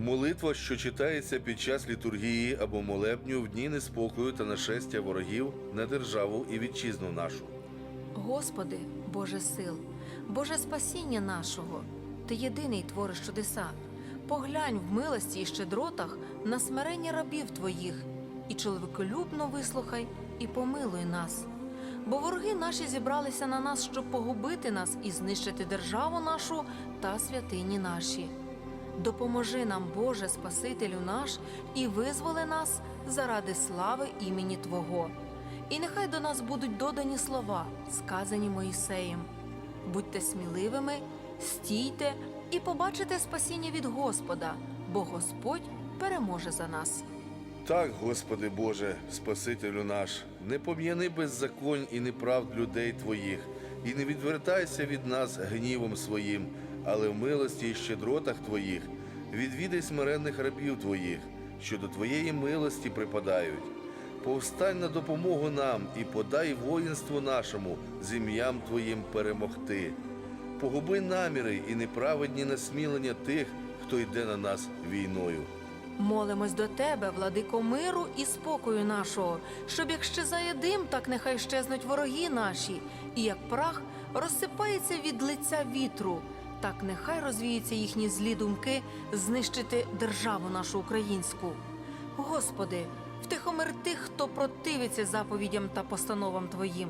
Молитва, що читається під час літургії або молебню в дні неспокою та нашестя ворогів на державу і вітчизну нашу. Господи, Боже сил, Боже спасіння нашого, Ти єдиний твориш чудеса. Поглянь в милості і щедротах на смирення рабів Твоїх, і чоловіколюбно вислухай і помилуй нас. Бо вороги наші зібралися на нас, щоб погубити нас і знищити державу нашу та святині наші. Допоможи нам, Боже, Спасителю наш, і визволи нас заради слави імені Твого. І нехай до нас будуть додані слова, сказані Моїсеєм. Будьте сміливими, стійте і побачите спасіння від Господа, бо Господь переможе за нас. Так, Господи Боже, Спасителю наш, не пом'яни беззаконь і неправд людей Твоїх, і не відвертайся від нас гнівом своїм, але в милості і щедротах Твоїх відвідай смиренних рабів Твоїх, що до Твоєї милості припадають. Повстань на допомогу нам і подай воїнству нашому з ім'ям Твоїм перемогти. Погуби наміри і неправедні насмілення тих, хто йде на нас війною. Молимось до тебе, владико миру і спокою нашого, щоб як щезає дим, так нехай щезнуть вороги наші, і як прах розсипається від лиця вітру, так нехай розвіються їхні злі думки знищити державу нашу українську. Господи, втихомир тих, хто противиться заповідям та постановам Твоїм.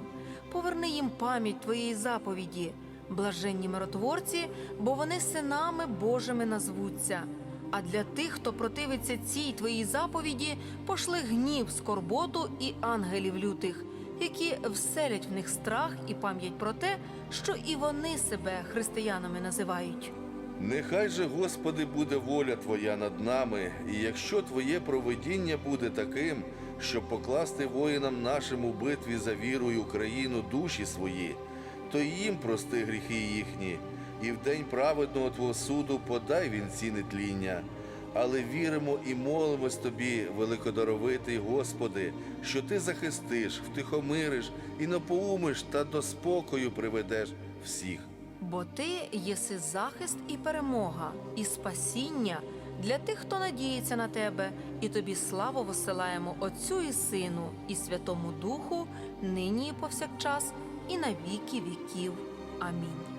Поверни їм пам'ять Твоєї заповіді, блаженні миротворці, бо вони синами Божими назвуться. А для тих, хто противиться цій твоїй заповіді, пошли гнів, скорботу і ангелів лютих, які вселять в них страх і пам'ять про те, що і вони себе християнами називають. Нехай же, Господи, буде воля Твоя над нами, і якщо Твоє провидіння буде таким, щоб покласти воїнам нашим у битві за віру і Україну душі свої, то їм прости гріхи їхні, і в день праведного Твого суду подай вінці нетління. Але віримо і молимось Тобі, великодаровитий Господи, що Ти захистиш, втихомириш і напоумиш та до спокою приведеш всіх. Бо ти єси захист і перемога, і спасіння для тих, хто надіється на тебе, і тобі славу висилаємо Отцю і Сину, і Святому Духу, нині і повсякчас, і на віки віків. Амінь.